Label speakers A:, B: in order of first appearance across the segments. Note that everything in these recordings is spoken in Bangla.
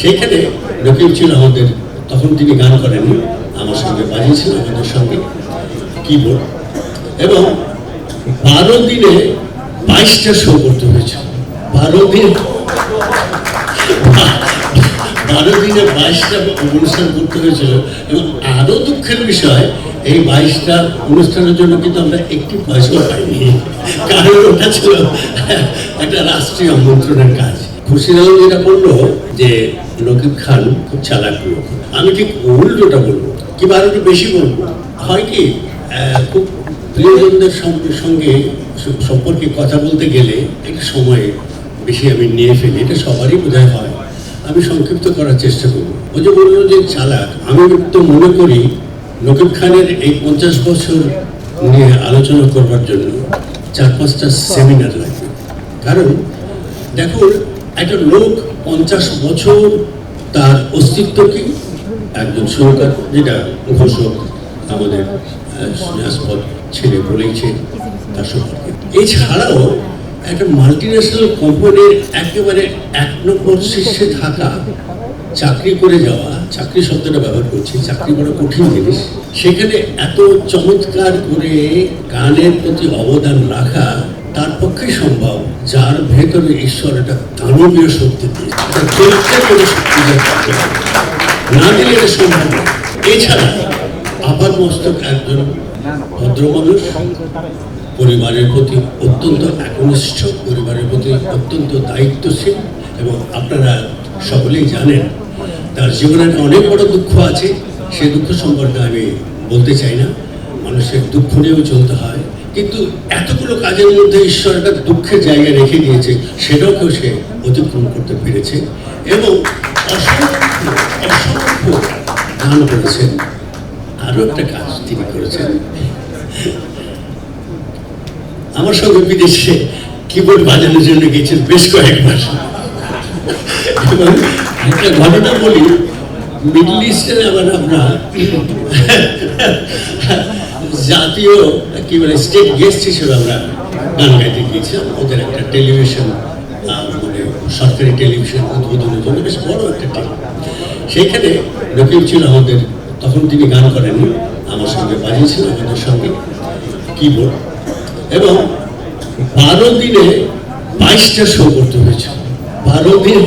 A: সেইখানে রকিব ছিল আমাদের, তখন তিনি গান করেননি আমার সঙ্গে বাজিয়েছিলেন আমাদের সঙ্গে কিবোর্ড এবং বারো দিনে বাইশটা শো করতে হয়েছিল। বারো দিন, বারো দিনে বাইশটা অনুষ্ঠান করতে হয়েছিল। এবং আরও দুঃখের বিষয়, এই বাইশটা অনুষ্ঠানের জন্য কিন্তু আমরা একটি পয়সাও পাইনি। কারণ ওটা ছিল একটা রাষ্ট্রীয় আমন্ত্রণের কাজ। খুশিরাও যেটা বলল যে নকিব খান খুব চালাক লোক। আমি ঠিক উল্টোটা বলব। কিংবা আরও বেশি বলব? হয় কি খুব প্রিয়জনদের সঙ্গে সম্পর্কে কথা বলতে গেলে একটা সময় বেশি আমি নিয়ে ফেলি। এটা সবারই বোধহয় হয়। আমি সংক্ষিপ্ত করার চেষ্টা করব। ও যে বলল যে চালাক, আমি তো মনে করি নকিব খানের এই পঞ্চাশ বছর নিয়ে আলোচনা করবার জন্য চার পাঁচটা সেমিনার লাগবে। কারণ, দেখুন একটা লোক পঞ্চাশ বছর তার অস্তিত্ব কি? একজন সুরকার যেটা ঘোষক আমাদের ছেলে বলেছে তার সম্পর্কে। এছাড়াও একটা মাল্টিন্যাশনাল কোম্পানির একেবারে এক নম্বর শীর্ষে থাকা, চাকরি করে যাওয়া, চাকরি শব্দটা ব্যবহার করছি, চাকরি বড় কঠিন জিনিস। সেখানে এত চমৎকার করে গানের প্রতি অবদান রাখা তার পক্ষে সম্ভব, যার ভেতরে ঈশ্বর একটা দানবীয় শক্তি দিয়েছে। না দিলে এটা সম্ভব এছাড়া আপার মস্তক একজন ভদ্র মানুষ, পরিবারের প্রতি অত্যন্ত একনিষ্ঠ, পরিবারের প্রতি অত্যন্ত দায়িত্বশীল এবং আপনারা সকলেই জানেন, তার জীবনে অনেক বড় দুঃখ আছে। সেই দুঃখ সম্পর্কে আমি বলতে চাই না। মানুষের দুঃখ নিয়েও চলতে হয়। কিন্তু এতগুলো কাজের মধ্যে ঈশ্বর একটা দুঃখের জায়গায় রেখে দিয়েছে সেটাকেও সে অতিক্রম করতে পেরেছে। এবং অসংখ্য অসংখ্য করেছেন। একটা কাজ তিনি করেছেন। আমার সঙ্গে বিদেশে কিবোর্ড বাজানোর জন্য গেছেন বেশ কয়েকবার। একটা ঘটনা বলি, মিডল ইস্টের আবার আমরা জাতীয় কি বলে স্টেট গেস্ট হিসেবে আমরা গান গাইতে গিয়েছিলাম। ওদের একটা টেলিভিশন মানে সরকারি টেলিভিশন উদ্বোধনের জন্য বেশ বড় একটা টিম সেইখানে রকিব ছিল আমাদের, তখন তিনি গান করেননি। আমার সঙ্গে বাজিয়েছিলেন আমাদের সঙ্গে কিবোর্ড এবং বারো দিনে বাইশটা শো করতে হয়েছিল। বারো দিন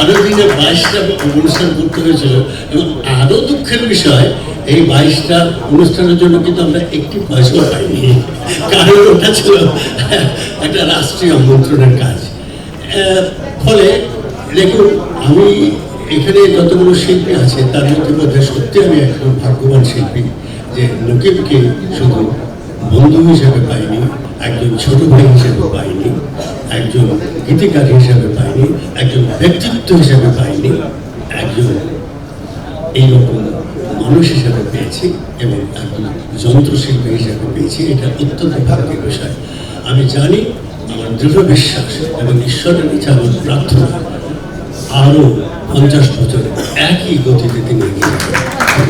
A: বারো দিনে বাইশটা অনুষ্ঠান করতে হয়েছিল এবং আরও দুঃখের বিষয়, এই বাইশটা অনুষ্ঠানের জন্য কিন্তু আমরা একটি পয়সাও পাইনি। কারণ ওটা ছিল একটা রাষ্ট্রীয় আমন্ত্রণের কাজ। ফলে দেখুন, আমি এখানে যতগুলো শিল্পী আছে, তার মধ্যে মধ্যে সত্যি আমি একজন ভাগ্যবান শিল্পী যে নকিবকে শুধু বন্ধু হিসেবে পাইনি, একজন ছোট ভাই হিসেবে পাইনি। একজন গীতিকার হিসেবে পাইনি, একজন ব্যক্তিত্ব হিসেবে পাইনি, একজন এইরকম মানুষ হিসেবে পেয়েছি এবং একজন যন্ত্রশিল্পী হিসেবে পেয়েছি, এটা অত্যন্ত ভাগ্যের বিষয়। আমি জানি আমার দৃঢ় বিশ্বাস এবং ঈশ্বরের কাছে আমার প্রার্থনা আরও পঞ্চাশ বছর একই গতিতে তিনি এগিয়ে যাবেন।